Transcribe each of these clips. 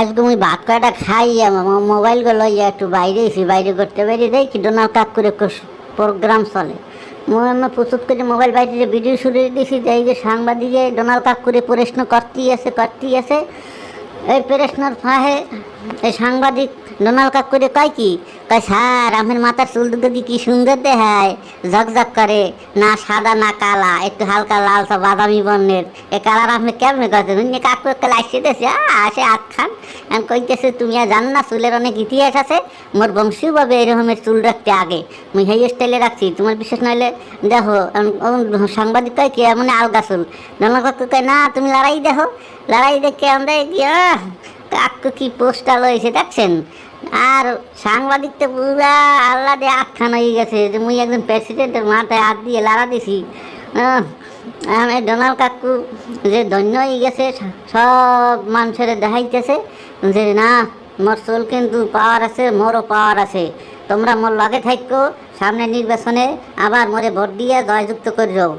আজকে মুই ভাত কয়টা খাই মোবাইলগুলো ইয়া একটু বাইরে এসি বাইরে করতে বাইরে দেখি ডোনাল্ড কাক করে প্রোগ্রাম চলে। মুই আমি প্রস্তুত করে মোবাইল বাইরে ভিডিও শুরু দিয়েছি যে এই যে সাংবাদিকে ডোনাল্ড কাক করে প্রশ্ন করতেই আছে করতেই আছে। এই প্রশ্নর ফাহে এই সাংবাদিক ডোনাল্ড কাক করে কয় কি? কয়, স্যার, আমার মাথার চুল দুটো কি সুন্দর দেখায়। ঝকঝক করে, না সাদা, না কালা, একটু হালকা লালচা বাদামি বর্ণের। এ কালার আপনি কেমনে করছেন? কাকু একটা লাইসে দিয়েছে আসে আট খান। এখন কইতেছে, তুমি আর জানো না, চুলের অনেক ইতিহাস আছে। মোর বংশীয় ভাবে এরকমের চুল রাখতে আগে। মুই হেই স্টাইলে রাখছি। তোমার বিশ্বাস নইলে দেখো সাংবাদিক কয় কি এমন আলগা চুল। ডোনাল্ড কাকু কয়, না, তুমি লড়াই দেখো। লড়াই দেখে আমরা গিয়ে কাকু কি পোস্টাল হয়েছে দেখছেন? আর সাংবাদিক তো পুরা আল্লাহ দিয়ে আটখান হয়ে গেছে যে মুই একজন প্রেসিডেন্টের মাথায় হাত দিয়ে লাড়া দিছি। আমি ডোনাল্ড কাকু যে ধন্য হয়ে গেছে, সব মানুষের দেখাইতেছে যে না, মোর চুল কিন্তু পাওয়ার আছে, মোরও পাওয়ার আছে। তোমরা মোর লগে থাকো সামনে নির্বাচনে আবার মোরে ভোট দিয়ে জয়যুক্ত করে যাও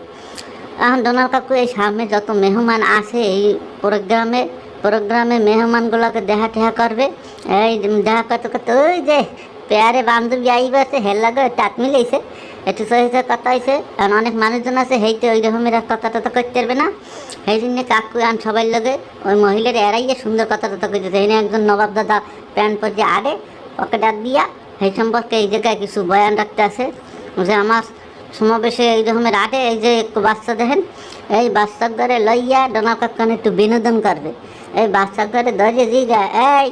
এখন ডোনাল্ড কাকু এই সামনে যত মেহমান আছে এই প্রোগ্রামে প্রোগ্রামে মেহমানগুলোকে দেখা টেহা করবে। এই দেখা করতে করতে ওই যে পেয়ারে বান্ধবী আইবে আছে হেল লাগে টাক মিলেছে একটু সহিত কথা হয়েছে কারণ অনেক মানুষজন আছে, হেইতে ওই রকমের আর কথা টথা করতে পারবে না। সেই জন্য কাকু আন সবাই লগে ওই মহিলার এরাইয়ে সুন্দর কথা টথা করতেছে এনে একজন নবাব দাদা প্যান্ট পরে আড়ে পকেট আর দিয়া, সেই সম্পর্কে এই জায়গায় কিছু বয়ান রাখতে আছে। যে আমার সমাবেশে এই রকমের আটে এই যে একটু বাচ্চা দেখেন, এই বাচ্চা ঘরে লইয়া ডোনা কাকান একটু বিনোদন করবে। এই বাচ্চা ধরে ধরে জিগা। এই,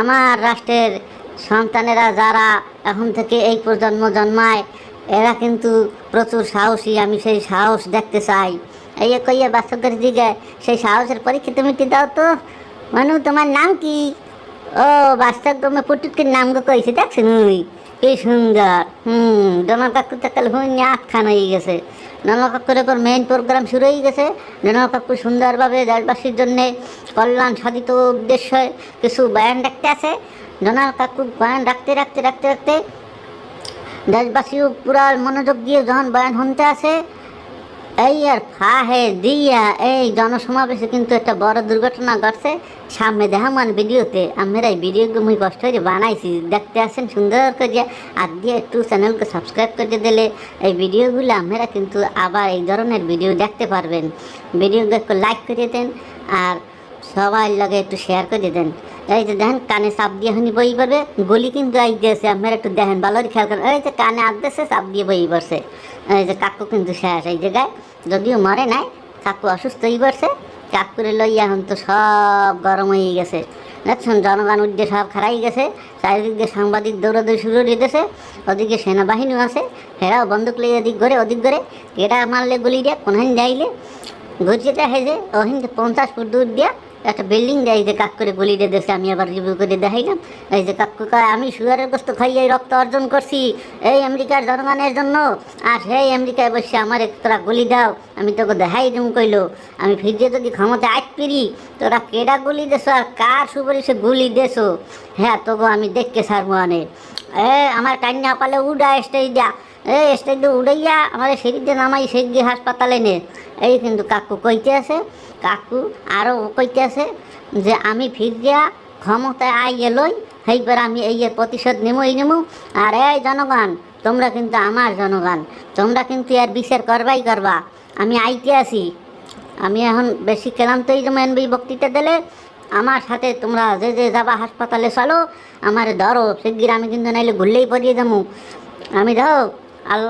আমার রাষ্ট্রের সন্তানেরা যারা এখন থেকে এই প্রজন্ম জন্মায়, এরা কিন্তু প্রচুর সাহসী, আমি সেই সাহস দেখতে চাই। এই কইয়া বাচ্চা ঘরে জিগায় সেই সাহসের পরীক্ষা তুমি দাও তো। মানু, তোমার নাম কি? ও বাস্তব গ্রামে পুটুকের নাম গো কইছে দেখছেন ওই কি সুন্দর, হুম ডোনাল কাকু তো কাল হুন আট খান হয়ে গেছে। ডোনাল কাকুর এরপর মেইন প্রোগ্রাম শুরু হয়ে গেছে। ডোনাল কাকু সুন্দরভাবে দেশবাসীর জন্যে কল্যাণ সাধিত উদ্দেশ্যে। কিছু বয়ান রাখতে আছে। ডোনাল কাকু বয়ান রাখতে রাখতে রাখতে রাখতে দেশবাসীও পুরা মনোযোগ দিয়ে যখন বয়ান শুনতে আসে এই আর ফাহে দিয়া এই জনসমাবেশে কিন্তু একটা বড় দুর্ঘটনা ঘটছে। সামনে দেখামান ভিডিওতে আমরা এই ভিডিও মুই কষ্ট করে বানাইছি। দেখতে আসেন সুন্দর করে আর দিয়ে একটু চ্যানেলকে সাবস্ক্রাইব করে দিলে এই ভিডিওগুলো আমরা কিন্তু আবার এই ধরনের ভিডিও দেখতে পারবেন। ভিডিওকে একটু লাইক করে দেন আর সবাই লগে একটু শেয়ার করে দেন। এই যে দেখেন, কানে চাপ দিয়ে হনি বই পড়বে। গলি কিন্তু আই দিয়েছে আপনারা একটু দেখেন ভালো খেয়াল করেন। এই যে কানে আগ দিয়েছে চাপ দিয়ে বই পড়ছে। এই যে কাকু কিন্তু শেষ, এই জায়গায়। যদিও মরে নাই, কাকু অসুস্থ হয়ে পড়ছে। কাকুরে লইয়া এখন তো সব গরম হয়ে গেছে। দেখছেন, জনগণ উদ্যে সব খারাই গেছে, চারিদিক দিয়ে সাংবাদিক দৌড়াদৌড়ি শুরু গেছে। ওদিকে সেনাবাহিনীও আছে, হেরাও বন্দুক লিয়ে এদিক করে ওদিক করে এটা মারলে গুলি দিয়া, কোনহান যাইলে? ঘুরছে দেখে যে থেকে পঞ্চাশ ফুট দূর দিয়া একটা বিল্ডিং দেয়, এই যে কাক করে গুলি দিয়ে দেশে, আমি আবার রিভিউ করে দেখাইলাম। এই যে কাকু কয়, আমি সুগারের গোস্ত খাইয়ে রক্ত অর্জন করছি, এই আমেরিকার জনগণের জন্য। আর সেই আমেরিকায় বসে আমার তোরা গুলি দাও, আমি তোকে দেখাই দিম কইলো। আমি ফিরে যদি ক্ষমতা আট পিরি, তোরা কেডা গুলি দেছো আর কার সুপারিশে গুলি দেছো? হ্যাঁ তোকে আমি দেখতে সারবো আনে। এ, আমার কান্না পালে উডা স্টেজ দিয়া। এই স্টেজ উড়াইয়া আমার দিয়ে নামাই দিয়ে হাসপাতালে নে। এই কিন্তু কাকু কইতে আছে, কাকু আরও কইতে আছে যে, আমি ফির ফিরিয়া ক্ষমতায় আইয়ে লই, সেইবার আমি এই প্রতিশোধ নেমই নেমু। আর এই জনগণ, তোমরা কিন্তু আমার জনগণ, তোমরা কিন্তু এর বিচার করবাই করবা। আমি আইতে আছি। আমি এখন বেশি ক্লান্ত এই যেমন এই বক্তৃতা দিলে, আমার সাথে তোমরা যে যে যাবা হাসপাতালে চলো, আমার ধরো শিগগির আমি কিন্তু নাইলে ঘুরলেই পড়িয়ে যাব আমি ধরো আল,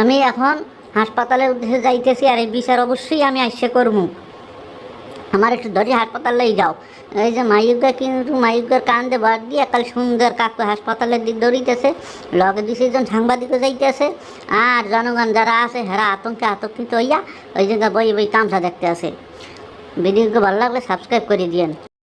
আমি এখন হাসপাতালের উদ্দেশ্যে যাইতেছি আর এই বিচার অবশ্যই আমি আইসে করব আমার একটু ধরে হাসপাতালেই যাও। এই যে মাইগা কিন্তু মাইগার কান্দে বাদ দিয়ে কাল সুন্দর কাকু হাসপাতালের দিক দৌড়িতেছে, লগে দুজন সাংবাদিকও যাইতেছে, আর জনগণ যারা আছে হেরা আতঙ্কে আতঙ্কিত হইয়া ওই জায়গায় বই বই তামসা দেখতে আছে ভিডিওকে ভালো লাগলে সাবস্ক্রাইব করে দিয়েন।